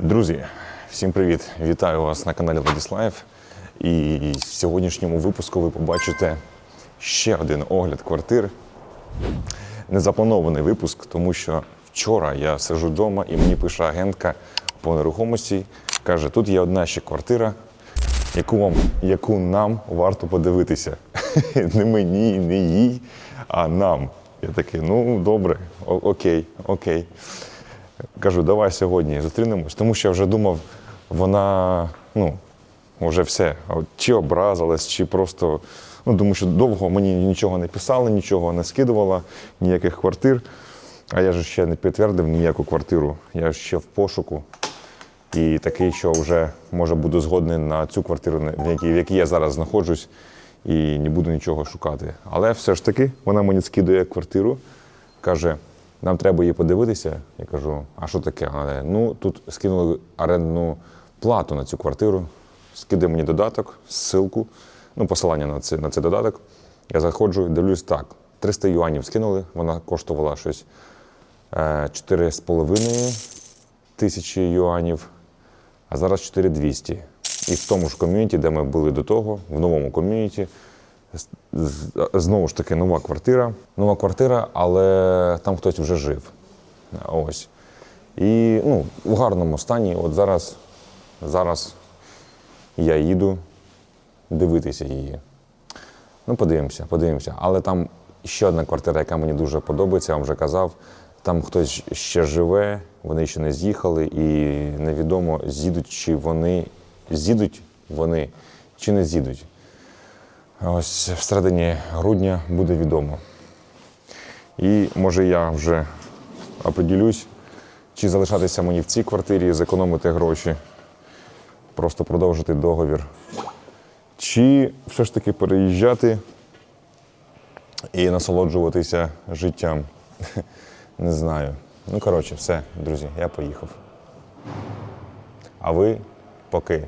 Друзі, всім привіт! Вітаю вас на каналі Владіслав. І в сьогоднішньому випуску ви побачите ще один огляд квартир. Незапланований випуск, тому що вчора я сиджу вдома і мені пише агентка по нерухомості. Каже, тут є одна ще квартира, яку, вам, яку нам варто подивитися. Не мені, не їй, а нам. Я такий, ну добре, окей, окей. Кажу, давай сьогодні зустрінемось, тому що я вже думав, вона, ну, вже все. Чи образилась, чи просто. Ну, тому що довго мені нічого не писали, нічого не скидувала, ніяких квартир. А я ж ще не підтвердив ніяку квартиру. Я ж ще в пошуку. І такий, що вже може буду згодний на цю квартиру, в якій, в якій я зараз знаходжусь, і не буду нічого шукати. Але все ж таки вона мені скидує квартиру, каже, нам треба її подивитися. Я кажу, а що таке? Вона ну тут скинули орендну плату на цю квартиру, скидає мені додаток, ссылку, ну, посилання на цей, на цей додаток. Я заходжу, дивлюсь так. 300 юанів скинули, вона коштувала щось е, 4,5 тисячі юанів, а зараз 4200. І в тому ж ком'юніті, де ми були до того, в новому ком'юніті, знову ж таки нова квартира. Нова квартира, але там хтось вже жив. Ось. І ну, в гарному стані. От зараз, зараз я їду дивитися її. Ну, подивимося, подивимося. Але там ще одна квартира, яка мені дуже подобається, я вам вже казав. Там хтось ще живе, вони ще не з'їхали, і невідомо, з'їдуть чи вони з'їдуть вони чи не з'їдуть. Ось в середині грудня буде відомо. І може я вже определюсь, чи залишатися мені в цій квартирі, зекономити гроші, просто продовжити договір. Чи все ж таки переїжджати і насолоджуватися життям? Не знаю. Ну, коротше, все, друзі, я поїхав. А ви поки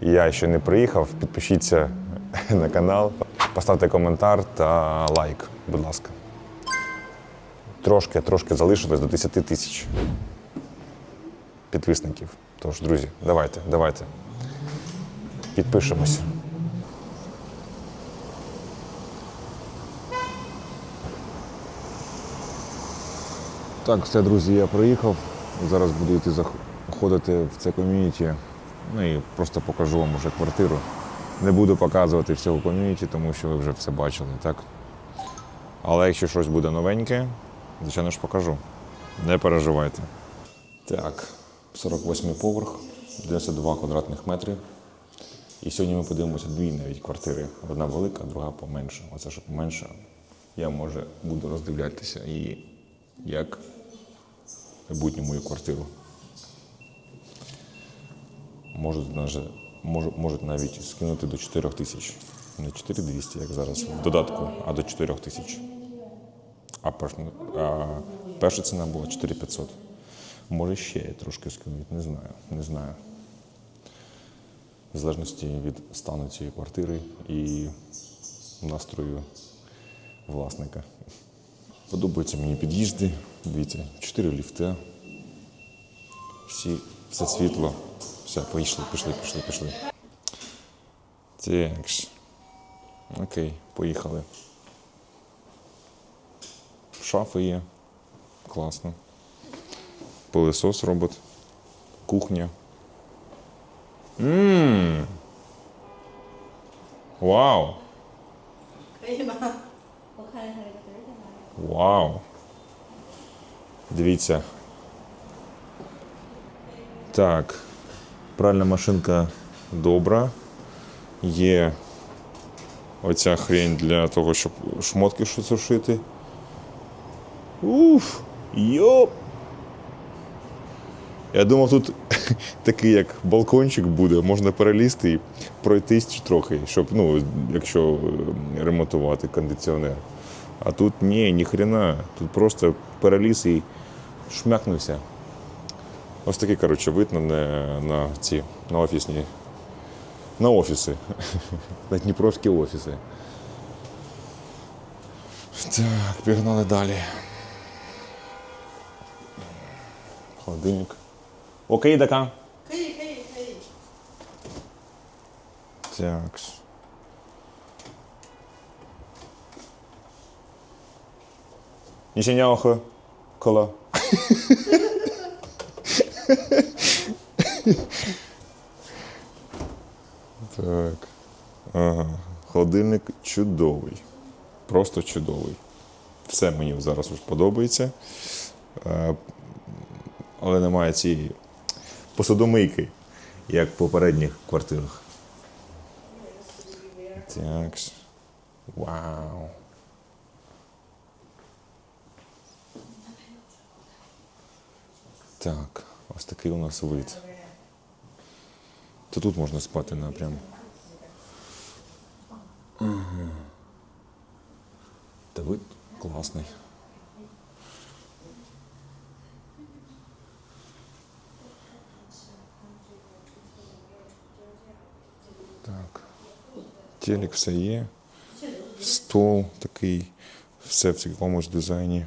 я ще не приїхав, підпишіться на канал, поставте коментар та лайк, будь ласка. Трошки, трошки залишилось до 10 тисяч підписників. Тож, друзі, давайте, давайте. Підпишемось. Так, все, друзі, я приїхав. Зараз буду йти заходити в це ком'юніті. Ну і просто покажу вам уже квартиру. Не буду показувати всього ком'юніті, тому що ви вже все бачили, так? Але якщо щось буде новеньке, звичайно ж покажу. Не переживайте. Так, 48 поверх, 92 квадратних метри. І сьогодні ми подивимося дві навіть квартири. Одна велика, друга поменша. Оце що поменша. Я може буду роздивлятися і як майбутню мою квартиру. Можуть, можуть, навіть скинути до 4 тисяч. Не 4200, як зараз в додатку, а до 4 тисяч. А, перш, а перша ціна була 4500. Може ще трошки скинуть, не знаю, не знаю. В залежності від стану цієї квартири і настрою власника. Подобаються мені під'їзди. Дивіться, чотири ліфти. Всі, все світло все, пішли, пішли, пішли, пішли. Так. Окей, поїхали. Шафи є. Класно. Пилисос робот. Кухня. Ммм. Вау! Вау! Дивіться. Так. Пральна машинка добра. Є оця хрень для того, щоб шмотки сушити. Уф! Йоп! Я думав, тут такий як балкончик буде, можна перелізти і пройтись трохи, щоб, ну, якщо е, ремонтувати кондиціонер. А тут ні, ніхрена. Тут просто переліз і шмякнувся. Ось такі, коротше, видно на ці на офісні, на офіси, на Дніпровські офіси. Так, пігнали далі. Холодильник. Окей, дака. Хей, хей, хей. Так. Нічого коло. Так. Ага. Холодильник чудовий. Просто чудовий. Все мені зараз вже подобається. Е, Але немає цієї посудомийки, як в попередніх квартирах. Так. Вау. Так, ось такий у нас вид. То тут можна спати напряму. Ага. Та вид класний. Так. Телек все є. Стол такий, все в якомусь дизайні.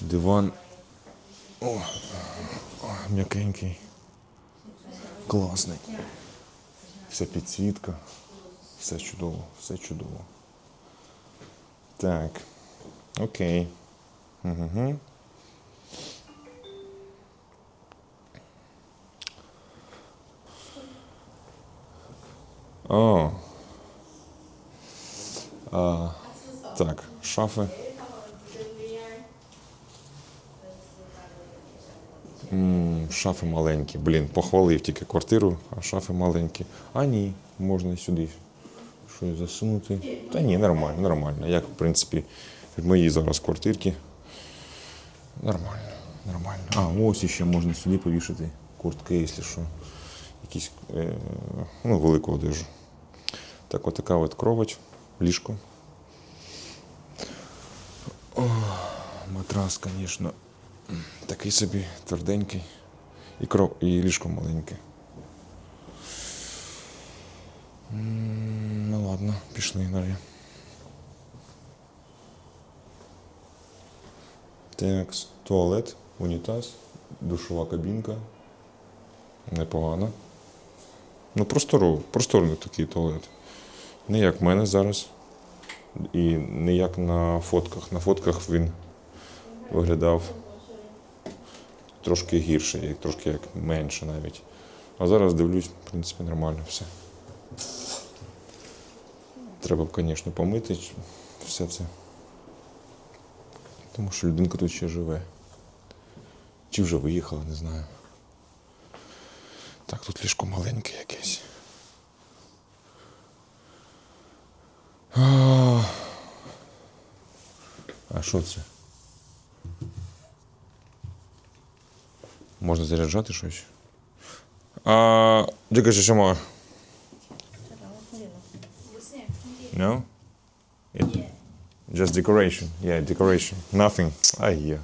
Диван. О, о, м'якенький. Класний. Вся підсвітка. Все чудово, все чудово. Так. Окей. Угу. О. А, так, шафи. Шафи маленькі. Блін, похвалив тільки квартиру, а шафи маленькі. А ні, можна і сюди щось засунути. Та ні, нормально, нормально. Як, в принципі, в моїй зараз квартирці. Нормально, нормально. А, ось іще можна сюди повішати куртки, якщо що. Якісь е, ну, велику одежу. Так, от така от кровать, ліжко. О, матрас, звісно, такий собі тверденький. І, кров, і ліжко маленьке. Ну ладно, пішли далі. Так, туалет, унітаз, душова кабінка. Непогано. Ну, просторо, просторний такий туалет. Не як в мене зараз. І не як на фотках. На фотках він виглядав трошки гірше, як- трошки як менше навіть. А зараз дивлюсь, в принципі, нормально все. Треба б, звісно, помити все це. Тому що людинка тут ще живе. Чи вже виїхала, не знаю. Так, тут ліжко маленьке якесь. А, що це? Можна заряджати щось. А, Дякую, що має. No? It, Just decoration. Yeah, decoration. Nothing. Ай, yeah.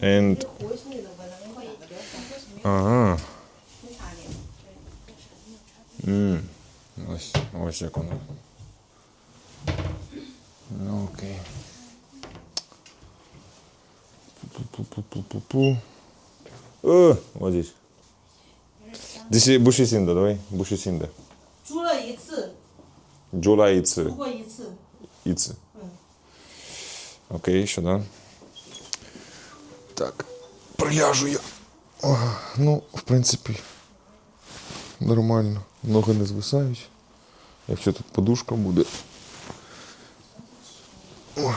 And... Ага. Mm. Ось, ось як воно. Ну, окей. Пу-пу-пу-пу-пу-пу. Е, О, вот здесь. Здесь бушисинда, давай. Бушисинда. Джула и ци. Джула и ци. И ци. Окей, сюда. Так, приляжу я. О, ну, в принципі, нормально. Ноги не звисають. Якщо тут подушка буде. О,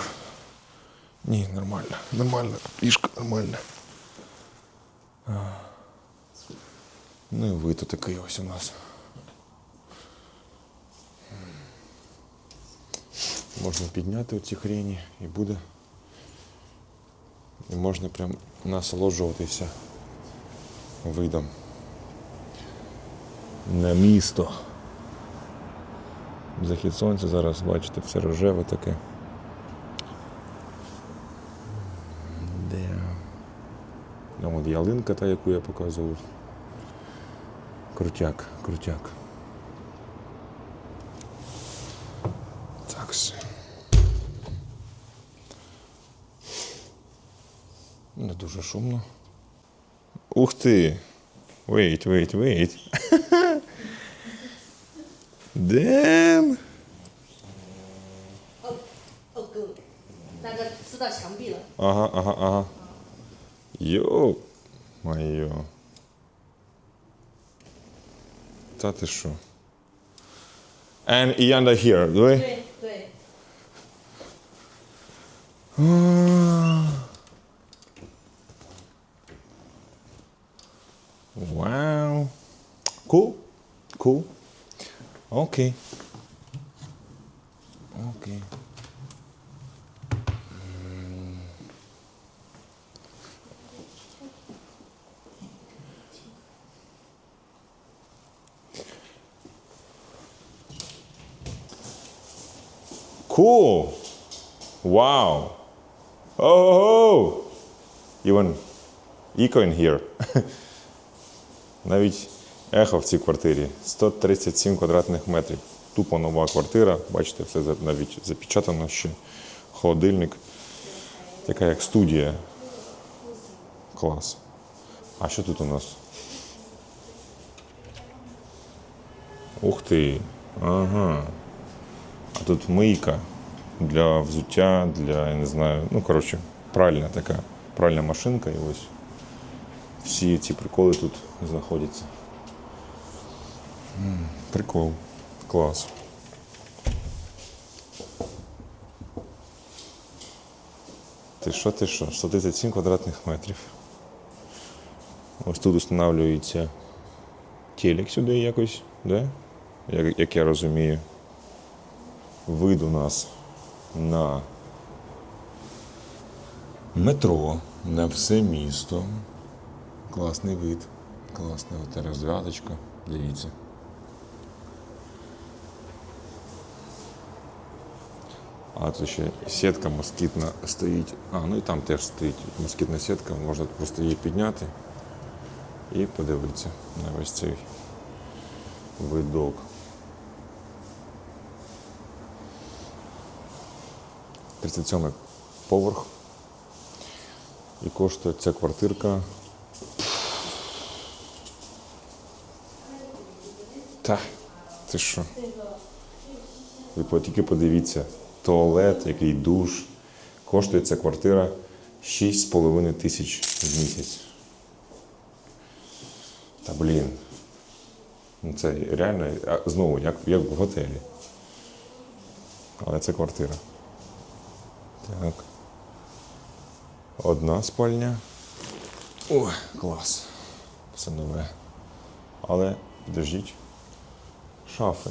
Ні, нормально, нормально, ліжко нормально. Ну і вид такий ось у нас. Можна підняти оці хрені і буде. І можна прям насолоджуватися видом на місто. Захід сонця зараз, бачите, все рожеве таке. Де? Там там От ялинка та, яку я показував. Крутяк, крутяк. Так все. Не дуже шумно. Ух ти! Wait, wait, wait. Damn! Ага, ага, ага. Йоу! Майо. Та ти що? And Ianda here, do we? 对对， Wow. Cool. Cool. Okay. Okay. Cool. Wow. Oh, even eco in here. Навіть ехо в цій квартирі 137 квадратних метрів. Тупо нова квартира. Бачите, все навіть запечатано ще. Холодильник. Така як студія. Клас. А що тут у нас? Ух ти. Ага. А тут мийка для взуття, для, я не знаю, ну, коротше, пральна така. Пральна машинка і ось всі ці приколи тут знаходяться. Прикол. Клас. Ти що, ти що? 137 квадратних метрів. Ось тут встановлюється телек сюди якось, да? як, як я розумію. Вид у нас на метро, на все місто. Класний вид. Класна розв'язочка. Дивіться. А тут ще сітка москітна стоїть. А, ну і там теж стоїть москітна сітка, можна просто її підняти і подивитися на ось цей видок. Тридцять сьомий поверх. І коштує ця квартирка. Та, ти що? Ви тільки подивіться, туалет, який душ. Коштує ця квартира 6,5 тисяч в місяць. Та блін. Ну це реально, знову, як, як в готелі. Але це квартира. Так. Одна спальня. Ой, клас. Все нове. Але підождіть. Шафи.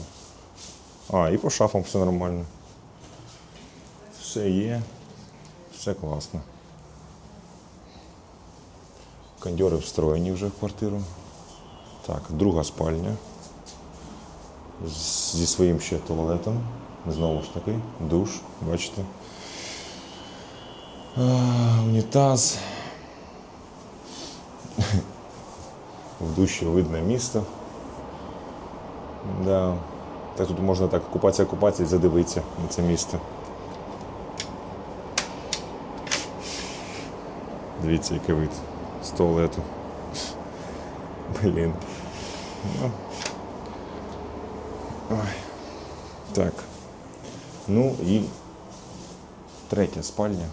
А, і по шафам все нормально. Все є. Все класно. Кондьори встроєні вже в квартиру. Так, друга спальня. Зі своїм ще туалетом. Знову ж таки, душ, бачите. Унітаз. В душі видно місто. Да. Так тут можна так купатися, купатися і задивитися на це місто. Дивіться, який вид з туалету. Блін. Ну. Ой. Так. Ну і третя спальня.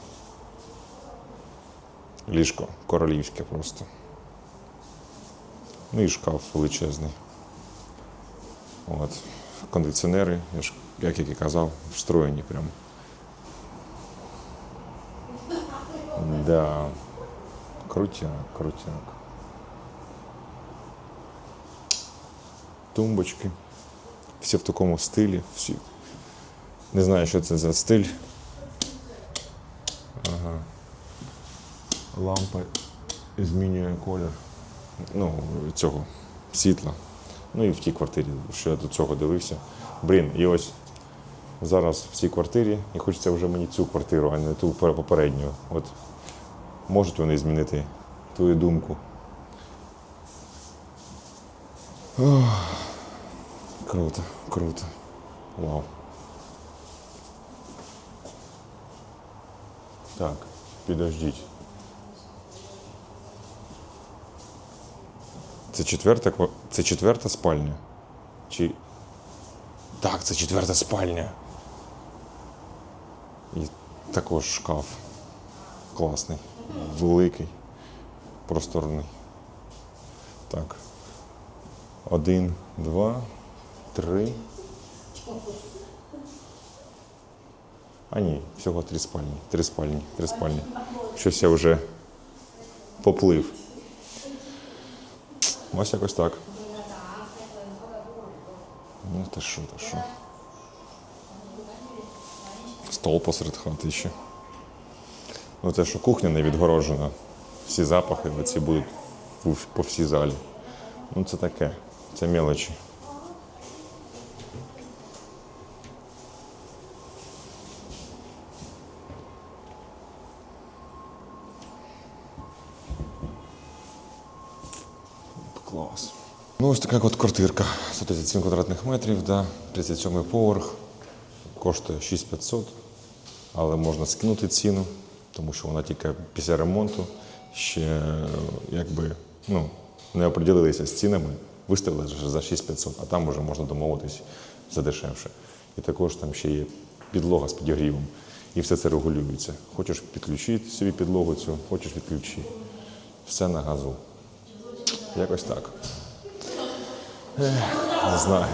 Ліжко королівське просто. Ну і шкаф величезний. От. Кондиціонери, я ж, як я казав, встроєні прямо. Да. Крутяк, крутяк. Тумбочки. Всі в такому стилі. Всі. Не знаю, що це за стиль. Лампа змінює колір. Ну, цього світла. Ну і в тій квартирі, що я до цього дивився. Блін, і ось зараз в цій квартирі, і хочеться вже мені цю квартиру, а не ту попередню. От можуть вони змінити твою думку. Ох, круто, круто. Вау. Так, підождіть. Це четверта, це четверта спальня. Чи. Так, це четверта спальня. І також шкаф. Класний. Великий. Просторний. Так. Один, два, три. А ні, всього три спальні. Три спальні, три спальні. Щось я вже поплив. Ось якось так. Ну, та що, та що. Стол посеред хати ще. Ну, те, що кухня не відгорожена. Всі запахи оці будуть по- всій залі. Ну, це таке. Це мелочі. Клас. Ну, ось така от квартирка. 137 квадратних метрів, да, 37 поверх. Коштує 6500, але можна скинути ціну, тому що вона тільки після ремонту ще якби ну, не оприділилися з цінами, виставили за 6500, а там вже можна домовитись за дешевше. І також там ще є підлога з підігрівом. І все це регулюється. Хочеш підключити собі підлогу цю, хочеш відключи. Все на газу. Якось так. Не знаю.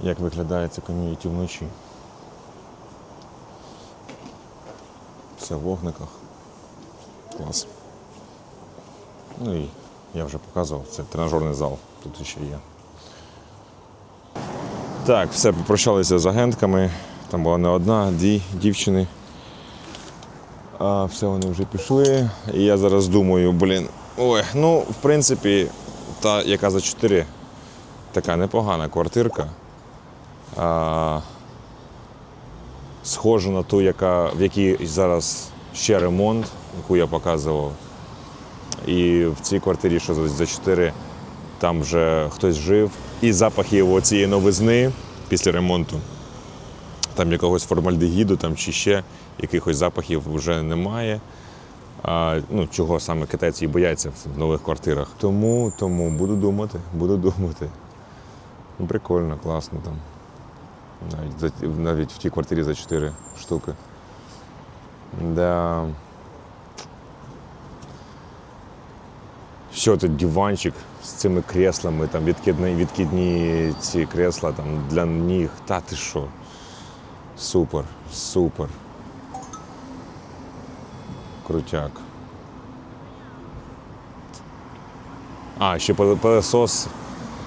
Як виглядає це ком'юніті вночі? Все в вогниках. Клас. Ну і я вже показував, це тренажерний зал. Тут ще є. Так, все, попрощалися з агентками. Там була не одна, дві дівчини. А все, вони вже пішли. І я зараз думаю, блін, ой, ну, в принципі, та, яка за 4, така непогана квартирка. А, схожа на ту, яка, в якій зараз ще ремонт, яку я показував. І в цій квартирі, що за- за 4, там вже хтось жив. І запахи цієї новизни після ремонту. Там якогось формальдегіду там, чи ще якихось запахів вже немає. А, ну, чого саме китайці і бояться в нових квартирах. Тому, тому буду думати, буду думати. Ну, прикольно, класно там. Навіть, навіть в тій квартирі за 4 штуки. Да. Що тут диванчик з цими креслами, там відкидні, відкидні ці кресла там, для ніг. Та ти що? Супер, супер. Крутяк. А, ще пиле- пилесос,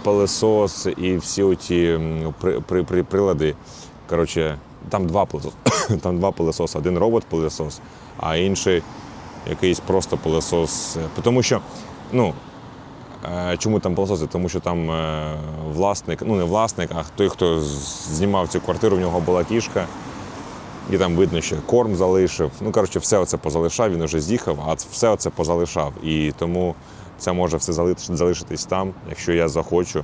пилесос і всі оті при, при, при, прилади. Коротше, там два пилесоси. Там два пилесоси. Один робот-пилесос, а інший якийсь просто пилесос. Тому що, ну, е, чому там пилососи? Тому що там е, власник, ну не власник, а той, хто знімав цю квартиру, в нього була кішка. І там видно, що корм залишив. Ну, коротше, все це позалишав, він вже з'їхав, а все це позалишав. І тому це може все залиш- залишитись там, якщо я захочу,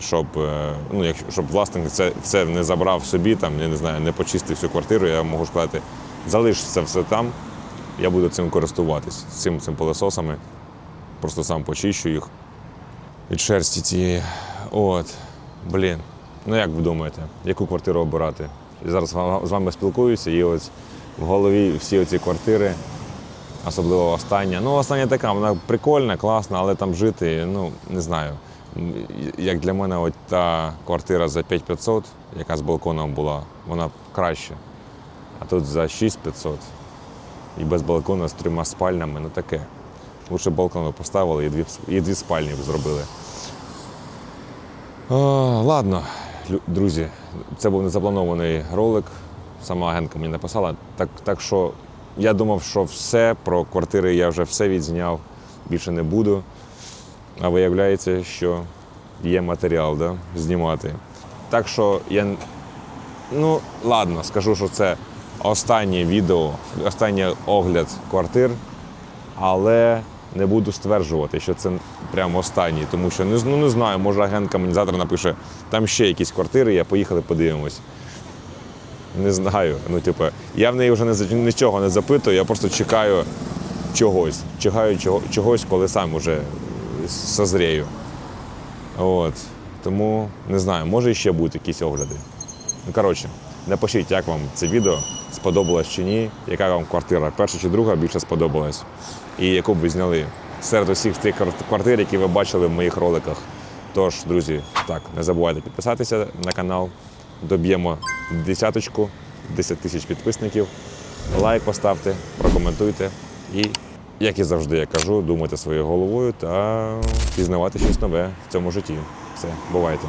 щоб, е, ну, якщо, щоб власник це, це не забрав собі, там, я не знаю, не почистив всю квартиру, я можу сказати, залиш це все там, я буду цим користуватись, цим, цим пилососами. Просто сам почищу їх від шерсті цієї. От, блін. Ну як ви думаєте, яку квартиру обирати? Я зараз з вами спілкуюся, і ось в голові всі оці квартири, особливо остання. Ну, остання така, вона прикольна, класна, але там жити, ну, не знаю. Як для мене, от та квартира за 5500, яка з балконом була, вона краще. А тут за 6500 і без балкона з трьома спальнями, ну таке. Лучше балкон поставили і дві, і дві спальні зробили. О, ладно, друзі, це був незапланований ролик. Сама агентка мені написала. Так, так що я думав, що все про квартири я вже все відзняв, більше не буду. А виявляється, що є матеріал да, знімати. Так що я. Ну, ладно, скажу, що це останнє відео, останній огляд квартир. Але не буду стверджувати, що це прямо останній, тому що ну, не знаю, може агентка мені завтра напише, там ще якісь квартири, я поїхали, подивимось. Не знаю. Ну, типу, я в неї вже не, нічого не запитую, я просто чекаю чогось. Чекаю чого, чогось, коли сам уже созрію. От. Тому не знаю, може ще будуть якісь огляди. Ну, коротше, напишіть, як вам це відео, сподобалось чи ні, яка вам квартира, перша чи друга більше сподобалась, і яку б ви зняли серед усіх тих квартир, які ви бачили в моїх роликах. Тож, друзі, так, не забувайте підписатися на канал. Доб'ємо десяточку, 10 тисяч підписників. Лайк поставте, прокоментуйте. І, як і завжди я кажу, думайте своєю головою та пізнавати щось нове в цьому житті. Все, бувайте.